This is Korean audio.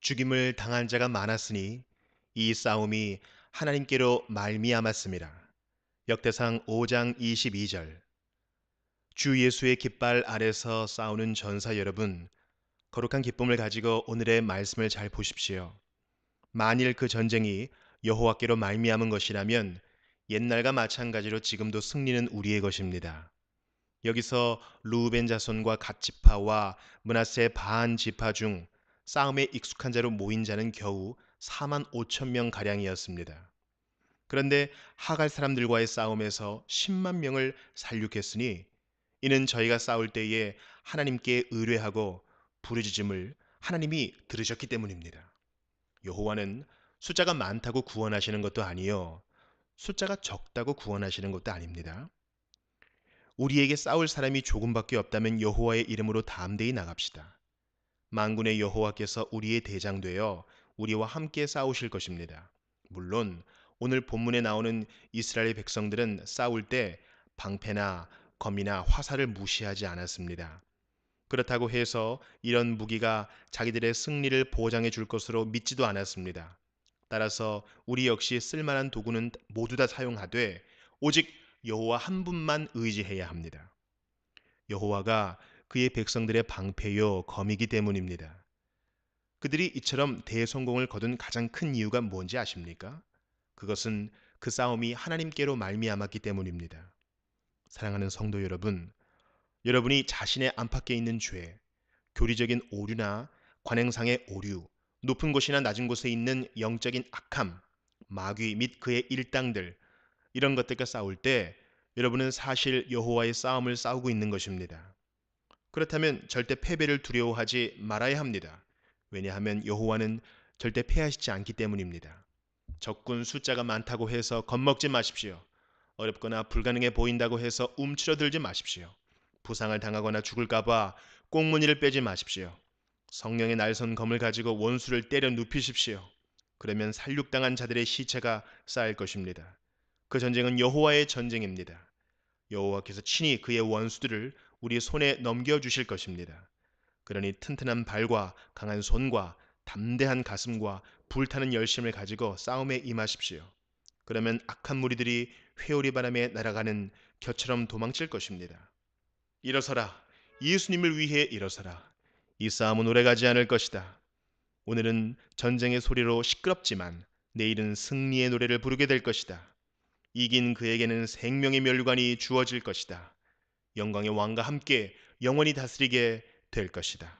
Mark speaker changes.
Speaker 1: 죽임을 당한 자가 많았으니 이 싸움이 하나님께로 말미암았습니다. 역대상 5장 22절 주 예수의 깃발 아래서 싸우는 전사 여러분, 거룩한 기쁨을 가지고 오늘의 말씀을 잘 보십시오. 만일 그 전쟁이 여호와께로 말미암은 것이라면 옛날과 마찬가지로 지금도 승리는 우리의 것입니다. 여기서 루벤 자손과 갓 지파와 문하세 반 지파 중 싸움에 익숙한 자로 모인 자는 겨우 4만 5천 명 가량이었습니다. 그런데 하갈 사람들과의 싸움에서 10만 명을 살육했으니 이는 저희가 싸울 때에 하나님께 의뢰하고 부르짖음을 하나님이 들으셨기 때문입니다. 여호와는 숫자가 많다고 구원하시는 것도 아니요 숫자가 적다고 구원하시는 것도 아닙니다. 우리에게 싸울 사람이 조금밖에 없다면 여호와의 이름으로 담대히 나갑시다. 만군의 여호와께서 우리의 대장 되어 우리와 함께 싸우실 것입니다. 물론 오늘 본문에 나오는 이스라엘 백성들은 싸울 때 방패나 검이나 화살을 무시하지 않았습니다. 그렇다고 해서 이런 무기가 자기들의 승리를 보장해 줄 것으로 믿지도 않았습니다. 따라서 우리 역시 쓸만한 도구는 모두 다 사용하되 오직 여호와 한 분만 의지해야 합니다. 여호와가 그의 백성들의 방패요 검이기 때문입니다. 그들이 이처럼 대성공을 거둔 가장 큰 이유가 뭔지 아십니까? 그것은 그 싸움이 하나님께로 말미암았기 때문입니다. 사랑하는 성도 여러분, 여러분이 자신의 안팎에 있는 죄, 교리적인 오류나 관행상의 오류, 높은 곳이나 낮은 곳에 있는 영적인 악함, 마귀 및 그의 일당들 이런 것들과 싸울 때 여러분은 사실 여호와의 싸움을 싸우고 있는 것입니다. 그렇다면 절대 패배를 두려워하지 말아야 합니다. 왜냐하면 여호와는 절대 패하시지 않기 때문입니다. 적군 숫자가 많다고 해서 겁먹지 마십시오. 어렵거나 불가능해 보인다고 해서 움츠러들지 마십시오. 부상을 당하거나 죽을까봐 꽁무니를 빼지 마십시오. 성령의 날선 검을 가지고 원수를 때려 눕히십시오. 그러면 살육당한 자들의 시체가 쌓일 것입니다. 그 전쟁은 여호와의 전쟁입니다. 여호와께서 친히 그의 원수들을 우리 손에 넘겨 주실 것입니다. 그러니 튼튼한 발과 강한 손과 담대한 가슴과 불타는 열심을 가지고 싸움에 임하십시오. 그러면 악한 무리들이 회오리 바람에 날아가는 겨처럼 도망칠 것입니다. 일어서라. 예수님을 위해 일어서라. 이 싸움은 오래가지 않을 것이다. 오늘은 전쟁의 소리로 시끄럽지만 내일은 승리의 노래를 부르게 될 것이다. 이긴 그에게는 생명의 멸관이 주어질 것이다. 영광의 왕과 함께 영원히 다스리게 될 것이다.